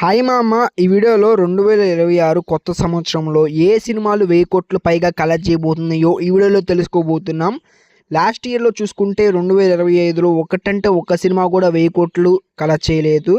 Hi మామ ఈ వీడియోలో రెండు వేల ఇరవై ఆరు కొత్త సంవత్సరంలో ఏ సినిమాలు వెయ్యి కోట్లు పైగా కలెక్ట్ చేయబోతున్నాయో ఈ వీడియోలో తెలుసుకోబోతున్నాం. లాస్ట్ ఇయర్లో చూసుకుంటే రెండు వేల ఇరవై ఐదులో ఒకటంటే ఒక సినిమా కూడా వెయ్యి కోట్లు కలెక్ట్ చేయలేదు.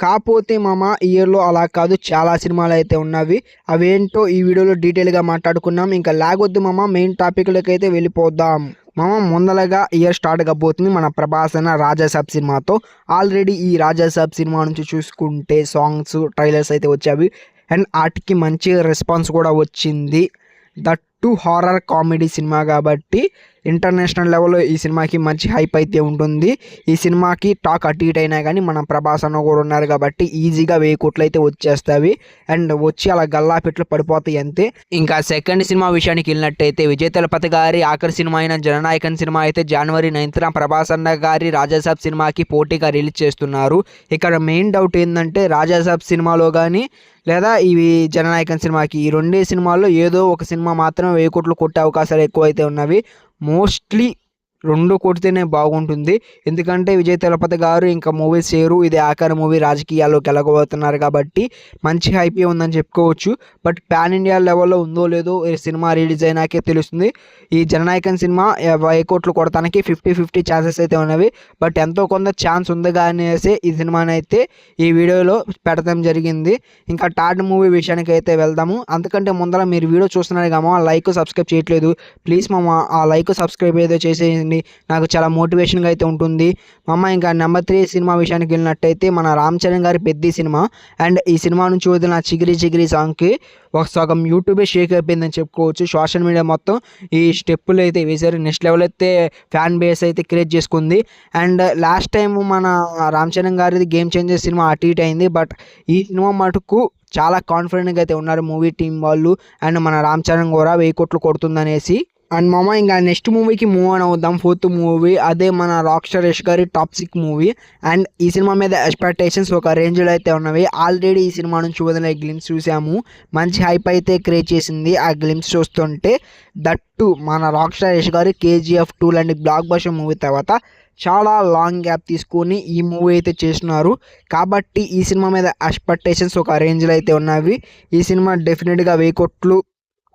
కాకపోతే మామ ఈ ఇయర్లో అలా కాదు చాలా సినిమాలు అయితే ఉన్నవి. అవేంటో ఈ వీడియోలో డీటెయిల్గా మాట్లాడుకున్నాం. ఇంకా లాగొద్దు మామ మెయిన్ టాపిక్లోకి అయితే వెళ్ళిపోదాం. మామ ముందలగా ఇయర్ స్టార్ట్ కాబోతుంది మన ప్రభాస్ అన్న రాజాసాబ్ సినిమాతో. ఆల్రెడీ ఈ రాజాసాబ్ సినిమా నుంచి చూసుకుంటే సాంగ్స్ ట్రైలర్స్ అయితే వచ్చేవి అండ్ వాటికి మంచి రెస్పాన్స్ కూడా వచ్చింది. దట్ టు హారర్ కామెడీ సినిమా కాబట్టి ఇంటర్నేషనల్ లెవెల్లో ఈ సినిమాకి మంచి హైప్ అయితే ఉంటుంది. ఈ సినిమాకి టాక్ అటు ఇటు అయినా కానీ మన ప్రభాస్ అన్న కూడా ఉన్నారు కాబట్టి ఈజీగా వెయ్యి కోట్లు అయితే వచ్చేస్తాయి. అండ్ వచ్చి అలా గల్లాపెట్లు పడిపోతాయి అంతే. ఇంకా సెకండ్ సినిమా విషయానికి వెళ్ళినట్టయితే విజయ్ తలపతి గారి ఆఖరి సినిమా అయిన జననాయకన్ సినిమా అయితే జనవరి నైన్త్న ప్రభాస్ అన్న గారి రాజాసాబ్ సినిమాకి పోటీగా రిలీజ్ చేస్తున్నారు. ఇక్కడ మెయిన్ డౌట్ ఏంటంటే రాజాసాబ్ సినిమాలో కానీ లేదా ఇవి జననాయకన్ సినిమాకి ఈ రెండే సినిమాల్లో ఏదో ఒక సినిమా మాత్రమే వెయ్యి కోట్లు కొట్టే అవకాశాలు ఎక్కువైతే ఉన్నవి. మోస్ట్లీ రెండు కొడితేనే బాగుంటుంది. ఎందుకంటే విజయ్ తలపతి గారు ఇంకా మూవీస్ చేయరు. ఇది ఆఖరి మూవీ రాజకీయాల్లోకి వెళ్ళకపోతున్నారు కాబట్టి మంచి హైపీ ఉందని చెప్పుకోవచ్చు. బట్ పాన్ ఇండియా లెవెల్లో ఉందో లేదో ఈ సినిమా రిలీజ్ అయినాకే తెలుస్తుంది. ఈ జననాయకన్ సినిమా వెయ్యి కోట్లు కొడతానికి ఫిఫ్టీ ఫిఫ్టీ ఛాన్సెస్ అయితే ఉన్నవి. బట్ ఎంతో కొంత ఛాన్స్ ఉంది అనేసి ఈ సినిమాని అయితే ఈ వీడియోలో పెడతాం జరిగింది. ఇంకా టాడ్ మూవీ విషయానికి అయితే వెళ్దాము. అందుకంటే ముందర మీరు వీడియో చూస్తున్నారు కామో లైక్ సబ్స్క్రైబ్ చేయట్లేదు. ప్లీజ్ మా ఆ లైక్ సబ్స్క్రైబ్ ఏదో చేసేయండి. నాకు చాలా మోటివేషన్గా అయితే ఉంటుంది. మా అమ్మ ఇంకా నెంబర్ త్రీ సినిమా విషయానికి వెళ్ళినట్టయితే మన రామ్ చరణ్ గారి పెద్ద సినిమా. అండ్ ఈ సినిమా నుంచి వదిలిన చిగిరి చిగిరి సాంగ్కి ఒక సగం యూట్యూబే షేక్ అయిపోయిందని చెప్పుకోవచ్చు. సోషల్ మీడియా మొత్తం ఈ స్టెప్పులు అయితే వేశారు. నెక్స్ట్ లెవెల్ అయితే ఫ్యాన్ బేస్ అయితే క్రియేట్ చేసుకుంది. అండ్ లాస్ట్ టైం మన రామ్ చరణ్ గారిది గేమ్ చేంజర్ సినిమా అటు ఇటు అయింది. బట్ ఈ సినిమా మటుకు చాలా కాన్ఫిడెంట్గా అయితే ఉన్నారు మూవీ టీం వాళ్ళు. అండ్ మన రామ్ చరణ్ కూడా వెయ్యి కోట్లు కొడుతుందనేసి అండ్ మామ ఇంకా నెక్స్ట్ మూవీకి మూవ్ ఆన్ అవుద్దాం ఫోర్త్ మూవీ అదే మన రాక్ స్టార్ యష్ గారి టాప్సిక్ మూవీ అండ్ ఈ సినిమా మీద ఎక్స్పెక్టేషన్స్ ఒక రేంజ్లో అయితే ఉన్నవి. ఆల్రెడీ ఈ సినిమా నుంచి వదిలిన గ్లిమ్స్ చూసాము. మంచి హైప్ అయితే క్రియేట్ చేసింది ఆ గ్లిమ్స్ చూస్తుంటే. దట్టు మన రాక్ స్టార్ యష్ గారి కేజీఎఫ్ టూ లాంటి బ్లాక్ బస్టర్ మూవీ తర్వాత చాలా లాంగ్ గ్యాప్ తీసుకొని ఈ మూవీ అయితే చేస్తున్నారు. కాబట్టి ఈ సినిమా మీద ఎక్స్పెక్టేషన్స్ ఒక రేంజ్లో అయితే ఉన్నవి. ఈ సినిమా డెఫినెట్గా వెయ్యి కోట్లు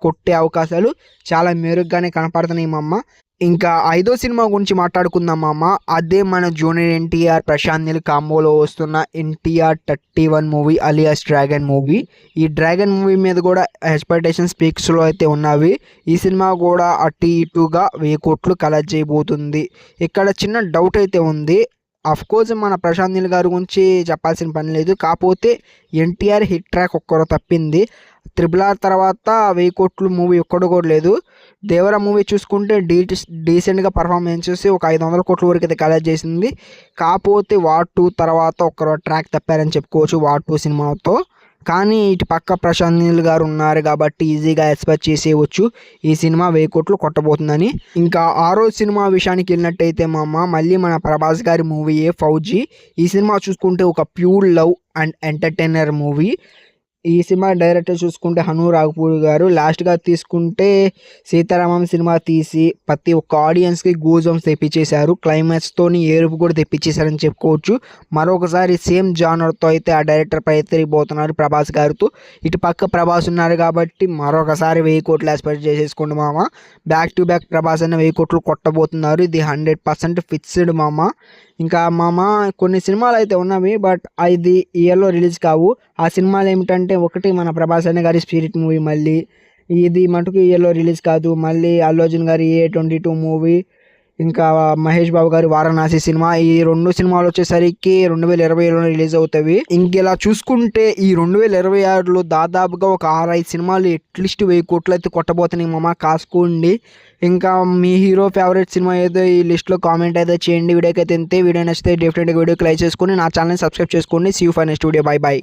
కొట్టే అవకాశాలు చాలా మెరుగ్గానే కనపడుతున్నాయి మా అమ్మ ఇంకా ఐదో సినిమా గురించి మాట్లాడుకుందాం అమ్మ అదే మన జూనియర్ ఎన్టీఆర్ ప్రశాంత్ నీల్ కాంబోలో వస్తున్న NTR thirty one movie alias dragon movie. ఈ డ్రాగన్ మూవీ మీద కూడా ఎక్స్పెక్టేషన్ స్పీక్స్లో అయితే ఉన్నవి. ఈ సినిమా కూడా అటు ఇటుగా వెయ్యి కోట్లు కలెక్ట్ చేయబోతుంది. ఇక్కడ చిన్న డౌట్ అయితే ఉంది. కోర్స్ మన ప్రశాంత్ నీల్ గారి గురించి చెప్పాల్సిన పని లేదు. కాకపోతే ఎన్టీఆర్ హిట్ ట్రాక్ ఒక్కరు తప్పింది. త్రిబుల్ ఆర్ తర్వాత వెయ్యి కోట్లు మూవీ ఒక్కడు కూడా లేదు. దేవరా మూవీ చూసుకుంటే డీ డీసెంట్గా పర్ఫార్మెన్స్ చేసి ఒక ఐదు వందల కోట్ల వరకు అయితే కలెక్ట్ చేసింది. కాకపోతే వార్ టూ తర్వాత ఒకరు ట్రాక్ తప్పారని చెప్పుకోవచ్చు వార్ టూ సినిమాతో. కానీ ఇటు పక్క ప్రశాంత్ నీల్ గారు ఉన్నారు కాబట్టి ఈజీగా ఎక్స్పెక్ట్ చేసేయవచ్చు. ఈ సినిమా వెయ్యి కోట్లు కొట్టబోతుందని. ఇంకా ఆరో సినిమా విషయానికి వెళ్ళినట్టయితే అమ్మ మళ్ళీ మన ప్రభాస్ గారి మూవీయే ఫౌజీ. ఈ సినిమా చూసుకుంటే ఒక pure love and entertainer movie. ఈ సినిమా డైరెక్టర్ చూసుకుంటే హను రాఘపూడి గారు. లాస్ట్గా తీసుకుంటే సీతారామం సినిమా తీసి ప్రతి ఒక్క ఆడియన్స్కి గూజమ్స్ తెప్పించేశారు క్లైమాక్స్తోని ఏరుపు కూడా తెప్పించేశారని చెప్పుకోవచ్చు. మరొకసారి సేమ్ జానర్తో అయితే ఆ డైరెక్టర్ ప్రయత్నిపోతున్నారు ప్రభాస్ గారితో. ఇటు పక్క ప్రభాస్ ఉన్నారు కాబట్టి మరొకసారి వెయ్యి కోట్లు ఎక్స్పెక్ట్ చేసేసుకోండి మామ. బ్యాక్ టు బ్యాక్ ప్రభాస్ అన్న వెయ్యి కోట్లు కొట్టబోతున్నారు. ఇది హండ్రెడ్ పర్సెంట్ ఫిక్స్డ్ మామ. ఇంకా మామ కొన్ని సినిమాలు అయితే ఉన్నవి బట్ ఇది ఇయర్లో రిలీజ్ కావు. ఆ సినిమాలు ఏమిటంటే ఒకటి మన ప్రభాస్ అనే గారి స్పిరిట్ మూవీ మళ్ళీ. ఇది మటుకు ఇయర్లో రిలీజ్ కాదు. మళ్ళీ అల్లు అర్జున్ గారి ఏ ట్వంటీ టూ మూవీ ఇంకా మహేష్ బాబు గారి వారణాసి సినిమా. ఈ రెండు సినిమాలు వచ్చేసరికి రెండు వేల ఇరవై ఏడులో రిలీజ్ అవుతాయి ఇంకెలా చూసుకుంటే ఈ రెండు వేల ఇరవై ఆరులో దాదాపుగా ఒక ఆరు ఐదు సినిమాలు ఎట్లీస్ట్ వెయ్యి కోట్లు అయితే కొట్టబోతున్నాయి మామ కాసుకోండి. ఇంకా మీ హీరో ఫేవరెట్ సినిమా ఏదో ఈ లిస్ట్లో కామెంట్ అయితే చేయండి. వీడియోకి అయితే వీడియో నచ్చితే డెఫినెట్గా వీడియోకి లైక్ చేసుకొని నా ఛానల్ని సబ్స్క్రైబ్ చేసుకోండి. See you fine studio bye bye